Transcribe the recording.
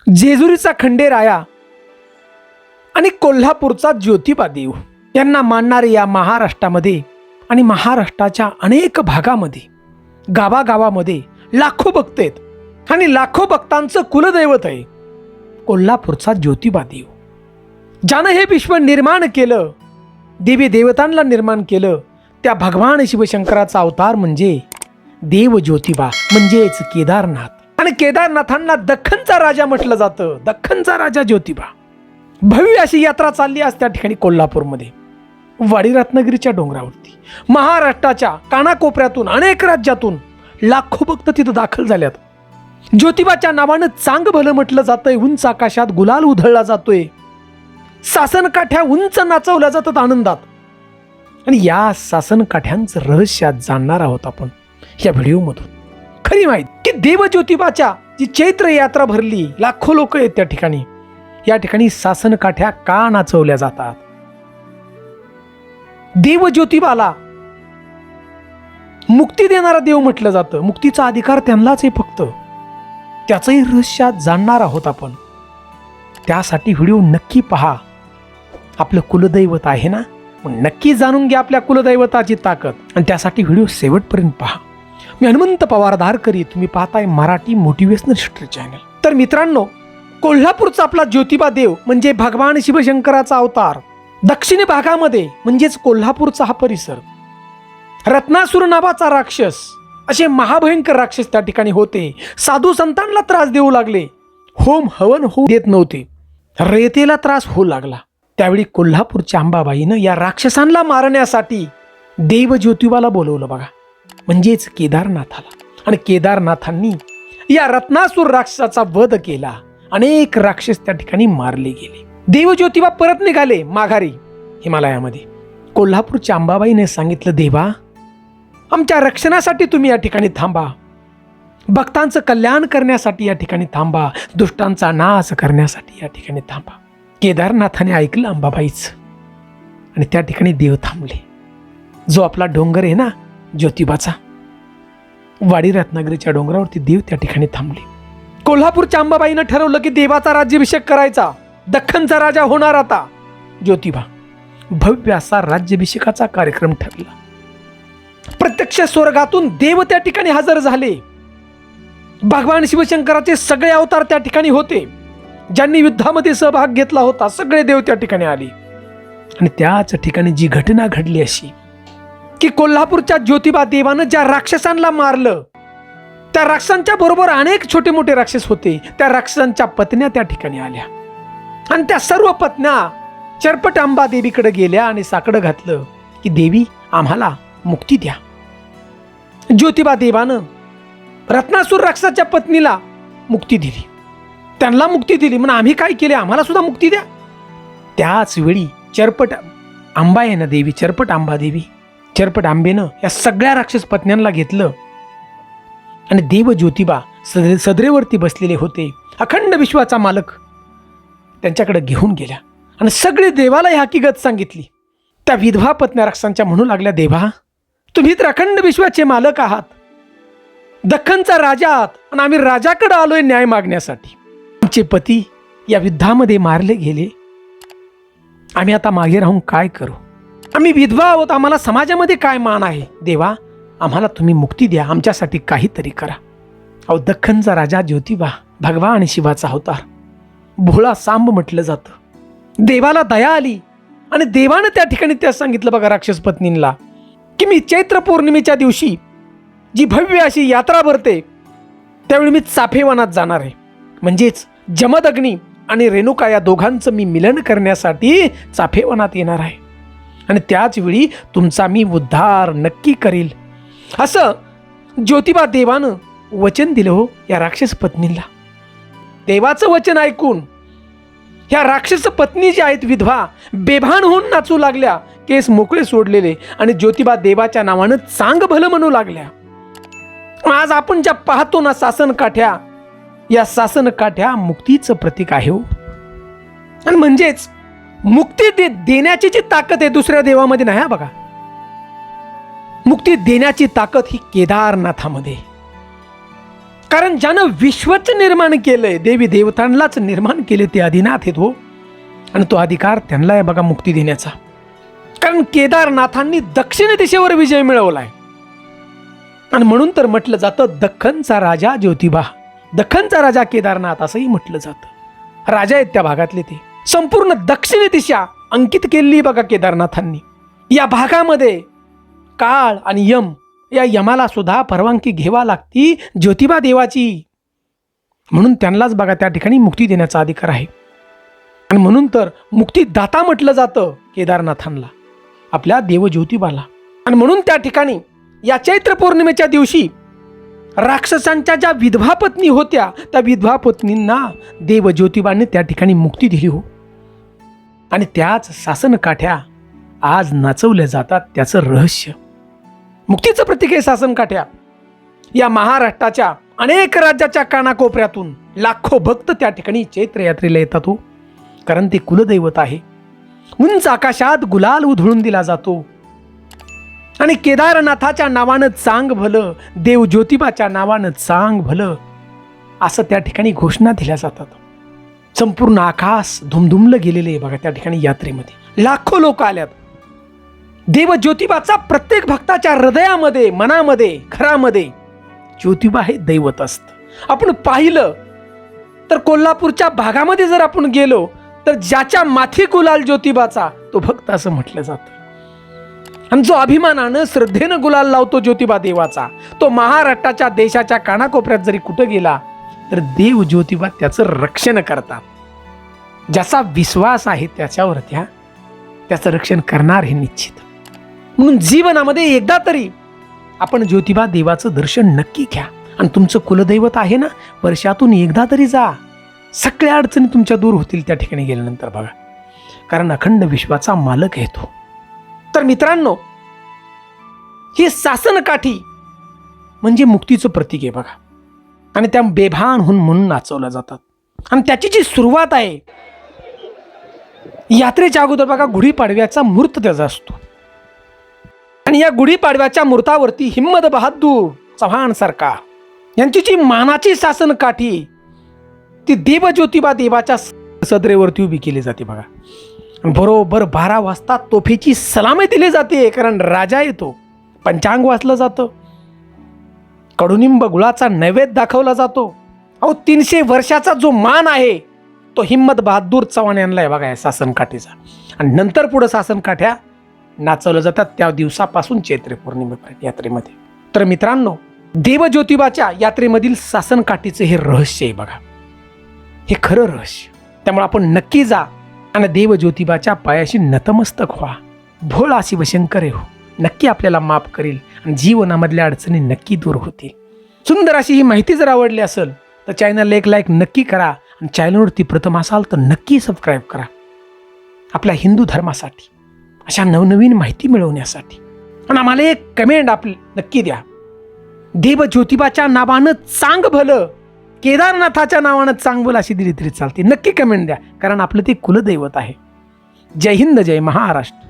जेजुरीचा खंडेराया आणि कोल्हापूरचा ज्योतिबा देव यांना मानणारे या महाराष्ट्रामध्ये आणि महाराष्ट्राच्या अनेक भागामध्ये गावागावामध्ये लाखो भक्त आहेत आणि लाखो भक्तांचं कुलदैवत आहे कोल्हापूरचा ज्योतिबा देव ज्यानं हे विश्व निर्माण केलं देवी देवतांना निर्माण केलं त्या भगवान शिवशंकराचा अवतार म्हणजे देव ज्योतिबा म्हणजेच केदारनाथ. आणि केदारनाथांना दख्खनचा राजा म्हटलं जातं. दख्खनचा राजा ज्योतिबा. भव्य अशी यात्रा चालली आज त्या ठिकाणी कोल्हापूरमध्ये. वाडी रत्नागिरीच्या डोंगरावरती. महाराष्ट्राच्या कानाकोपऱ्यातून अनेक राज्यातून लाखो भक्त तिथं दाखल झाल्यात. ज्योतिबाच्या नावानं चांग भलं म्हटलं जातंय उंच आकाशात गुलाल उधळला जातोय. सासनकाठ्या उंच नाचवल्या जातात आनंदात. आणि या सासनकाठ्यांचं रहस्य आज जाणणार आहोत आपण या व्हिडिओमधून. खरी माहीत. देव ज्योतिबाच्या जी चैत्र यात्रा भरली लाखो लोक आहेत त्या ठिकाणी. या ठिकाणी सासनकाठ्या का नाचवल्या जातात? देव ज्योतिबाला मुक्ती देणारा देव म्हटलं जातं. मुक्तीचा अधिकार त्यांनाच आहे फक्त. त्याचंही रहस्य जाणणार आहोत आपण. त्यासाठी व्हिडिओ नक्की पहा. आपलं कुलदैवत आहे ना? मग नक्की जाणून घ्या आपल्या कुलदैवताची ताकद. आणि त्यासाठी व्हिडिओ शेवटपर्यंत पहा. मी हनुमंत पवार धारकरी तुम्ही पाहताय मराठी मोटिवेशनल हिस्ट्री चॅनल तर मित्रांनो कोल्हापूरचा आपला ज्योतिबा देव म्हणजे भगवान शिवशंकराचा अवतार. दक्षिण भागामध्ये म्हणजेच कोल्हापूरचा हा परिसर. रत्नासुर नावाचा राक्षस. असे महाभयंकर राक्षस त्या ठिकाणी होते. साधू संतांना त्रास देऊ लागले. होम हवन होऊ देत नव्हते. रेतेला त्रास होऊ लागला. त्यावेळी कोल्हापूरच्या अंबाबाईनं या राक्षसांना मारण्यासाठी देव ज्योतिबाला बोलवलं बघा. म्हणजेच केदारनाथाला. आणि केदारनाथांनी या रत्नासूर राक्षसाचा वध केला. अनेक राक्षस त्या ठिकाणी मारले गेले. देव ज्योतिबा परत निघाले माघारी हिमालयामध्ये. कोल्हापूरच्या अंबाबाईने सांगितलं देवा आमच्या रक्षणासाठी तुम्ही या ठिकाणी थांबा. भक्तांचं कल्याण करण्यासाठी या ठिकाणी थांबा. दुष्टांचा नाश करण्यासाठी या ठिकाणी थांबा. केदारनाथाने ऐकलं अंबाबाईच. आणि त्या ठिकाणी देव थांबले. जो आपला डोंगर आहे ना ज्योतिबाचा. वाडी रत्नागिरीच्या डोंगरावरती देव त्या ठिकाणी थांबले. कोल्हापूरच्या अंबाबाईनं ठरवलं की देवाचा राज्याभिषेक करायचा. दख्खनचा राजा होणार आता. ज्योतिबा भव्य असा राज्याभिषेकाचा कार्यक्रम ठरला. प्रत्यक्ष स्वर्गातून देव त्या ठिकाणी हजर झाले. भगवान शिवशंकराचे सगळे अवतार त्या ठिकाणी होते. ज्यांनी युद्धामध्ये सहभाग घेतला होता सगळे देव त्या ठिकाणी आले. आणि त्याच ठिकाणी जी घटना घडली अशी की कोल्हापूरच्या ज्योतिबा देवानं ज्या राक्षसांना मारलं त्या राक्षसांच्या बरोबर अनेक छोटे मोठे राक्षस होते. त्या राक्षसांच्या पत्न्या त्या ठिकाणी आल्या. आणि त्या सर्व पत्न्या चरपट अंबा देवीकडे गेल्या आणि साकडं घातलं की देवी आम्हाला मुक्ती द्या. ज्योतिबा देवानं रत्नासूर राक्षसाच्या पत्नीला मुक्ती दिली. त्यांना मुक्ती दिली. म्हणून आम्ही काय केले? आम्हाला सुद्धा मुक्ती द्या. त्याच वेळी चरपट आंबा आहे ना देवी? चरपट आंबा देवी चरपट आंबेनं या सगळ्या राक्षस पत्न्यांना घेतलं. आणि देव ज्योतिबा सदरे सदरेवरती बसलेले होते. अखंड विश्वाचा मालक त्यांच्याकडे घेऊन गेल्या. आणि सगळे देवाला ही हकीकत सांगितली. त्या विधवा पत्न्या राक्षसांच्या म्हणू लागल्या देवा तुम्ही तर अखंड विश्वाचे मालक आहात. दख्खनचा राजा आहात. आणि आम्ही राजाकडे आलोय न्याय मागण्यासाठी. आमचे पती या युद्धामध्ये मारले गेले. आम्ही आता मागे राहून काय करू? आम्ही विधवा आहोत आम्हाला समाजामध्ये काय मान आहे? देवा आम्हाला तुम्ही मुक्ती द्या आमच्यासाठी काहीतरी करा. अहो दख्खनचा राजा ज्योतिबा भगवा आणि शिवाचा अवतार. भोळा सांब म्हटलं जातं. देवाला दया आली. आणि देवानं त्या ठिकाणी त्या सांगितलं बघा राक्षस पत्नींना की मी चैत्र पौर्णिमेच्या दिवशी जी भव्य अशी यात्रा भरते त्यावेळी मी चाफेवनात जाणार आहे. म्हणजेच जमदग्नी आणि रेणुका या दोघांचं मी मिलन करण्यासाठी चाफेवनात येणार आहे. आणि त्याच वेळी तुमचा मी उद्धार नक्की करेल. असं ज्योतिबा देवानं वचन दिलं हो या राक्षस पत्नीला. देवाचं वचन ऐकून ह्या राक्षस पत्नी ज्या आहेत विधवा बेभान होऊन नाचू लागल्या केस मोकळे सोडलेले आणि ज्योतिबा देवाच्या नावानं चांग भलं म्हणू लागल्या. आज आपण ज्या पाहतो ना सासन काठ्या या सासन काठ्या मुक्तीचं प्रतीक आहे हो. आणि म्हणजेच मुक्ती दे देण्याची जी ताकद आहे दुसऱ्या देवामध्ये नाही हा बघा. मुक्ती देण्याची ताकद ही केदारनाथामध्ये. कारण ज्यानं विश्वच निर्माण केलंय देवी देवतांनाच निर्माण केले ते आदिनाथ आहेत हो. आणि तो अधिकार त्यांना आहे बघा मुक्ती देण्याचा. कारण केदारनाथांनी दक्षिण दिशेवर विजय मिळवलाय. आणि म्हणून तर म्हटलं जातं दख्खनचा राजा ज्योतिबा दख्खनचा राजा केदारनाथ असंही म्हटलं जातं. राजा आहेत त्या भागातले ते. संपूर्ण दक्षिण दिशा अंकित केलेली बघा केदारनाथांनी. या भागामध्ये काळ आणि यम या यमाला सुद्धा परवानगी घ्यावा लागती ज्योतिबा देवाची. म्हणून त्यांनाच बघा त्या ठिकाणी मुक्ती देण्याचा अधिकार आहे. आणि म्हणून तर मुक्तीदाता म्हटलं जातं केदारनाथांना आपल्या देव ज्योतिबाला. आणि म्हणून त्या ठिकाणी या चैत्र पौर्णिमेच्या दिवशी राक्षसांच्या ज्या विधवा पत्नी होत्या त्या विधवा पत्नींना देव ज्योतिबाने त्या ठिकाणी मुक्ती दिली हो. आणि त्याच सासनकाठ्या आज नाचवल्या जातात त्याचं रहस्य. मुक्तीचं प्रतीक आहे शासनकाठ्या या महाराष्ट्राच्या अनेक राज्याच्या कानाकोपऱ्यातून लाखो भक्त त्या ठिकाणी चैत्र यात्रेला येतात हो. कारण ते कुलदैवत आहे. उंच आकाशात गुलाल उधळून दिला जातो. आणि केदारनाथाच्या नावानं चांग भलं देव ज्योतिबाच्या नावानं चांग भलं असं त्या ठिकाणी घोषणा दिल्या जातात. संपूर्ण आकाश धुमधुमलं गेलेलं आहे बघा त्या ठिकाणी यात्रेमध्ये. लाखो लोक आल्यात. देव ज्योतिबाचा प्रत्येक भक्ताच्या हृदयामध्ये मनामध्ये घरामध्ये ज्योतिबा हे दैवत असतं. आपण पाहिलं तर कोल्हापूरच्या भागामध्ये जर आपण गेलो तर ज्याच्या माथी गुलाल ज्योतिबाचा तो भक्त असं म्हटलं जातं. आणि जो अभिमानानं श्रद्धेनं गुलाल लावतो ज्योतिबा देवाचा तो महाराष्ट्राच्या देशाच्या कानाकोपऱ्यात जरी कुठं गेला तर देव ज्योतिबा त्याचं रक्षण करतात. ज्याचा विश्वास आहे त्याच्यावर त्या त्याचं रक्षण करणार हे निश्चित. म्हणून जीवनामध्ये एकदा तरी आपण ज्योतिबा देवाचं दर्शन नक्की घ्या. आणि तुमचं कुलदैवत आहे ना वर्षातून एकदा तरी जा. सगळ्या अडचणी तुमच्या दूर होतील त्या ठिकाणी गेल्यानंतर बघा. कारण अखंड विश्वाचा मालक आहे तो. तर मित्रांनो ही शासनकाठी म्हणजे मुक्तीचं प्रतीक आहे बघा. आणि त्या बेभान होऊन म्हणून नाचवल्या जातात. आणि त्याची जी सुरुवात आहे यात्रेच्या अगोदर बघा गुढीपाडव्याचा मूर्त त्याचा असतो. आणि या गुढीपाडव्याच्या मूर्तावरती हिम्मत बहादूर चव्हाण सरकार. यांची जी मानाची शासनकाठी ती देवज्योतिबा देवाच्या सदरेवरती उभी केली जाते बघा. बरोबर बारा वाजता तोफेची सलामी दिली जाते कारण राजा येतो. पंचांग वाचलं जातं. कडुनिंब गुळाचा नैवेद्य दाखवला जातो. अहो तीनशे वर्षाचा जो मान आहे तो हिम्मत बहादूर चव्हाण यांना आहे बघा या सासनकाठीचा. आणि नंतर पुढं सासनकाठ्या नाचवलं जातात त्या दिवसापासून चैत्र पौर्णिमेपर्यंत यात्रेमध्ये. तर मित्रांनो देवज्योतिबाच्या यात्रेमधील सासनकाठीचं हे रहस्य आहे बघा. हे खरं रहस्य. त्यामुळे आपण नक्की जा आणि देवज्योतिबाच्या पायाशी नतमस्तक व्हा. भोळा शिवशंकर आहे हो. नक्की आपल्याला माफ करेल आणि जीवनामधल्या अडचणी नक्की दूर होतील. सुंदर अशी ही माहिती जर आवडली असेल तर चॅनलला एक लाईक नक्की करा आणि चॅनलवरती प्रथम असाल तर नक्की सबस्क्राईब करा. आपल्या हिंदू धर्मासाठी अशा नवनवीन माहिती मिळवण्यासाठी. आणि आम्हाला एक कमेंट आपली नक्की द्या. देव ज्योतिबाच्या नावानं चांग भलं केदारनाथाच्या नावानं चांग भलं अशी दिली तरी चालते. नक्की कमेंट द्या कारण आपलं ते कुलदैवत आहे. जय हिंद जय महाराष्ट्र.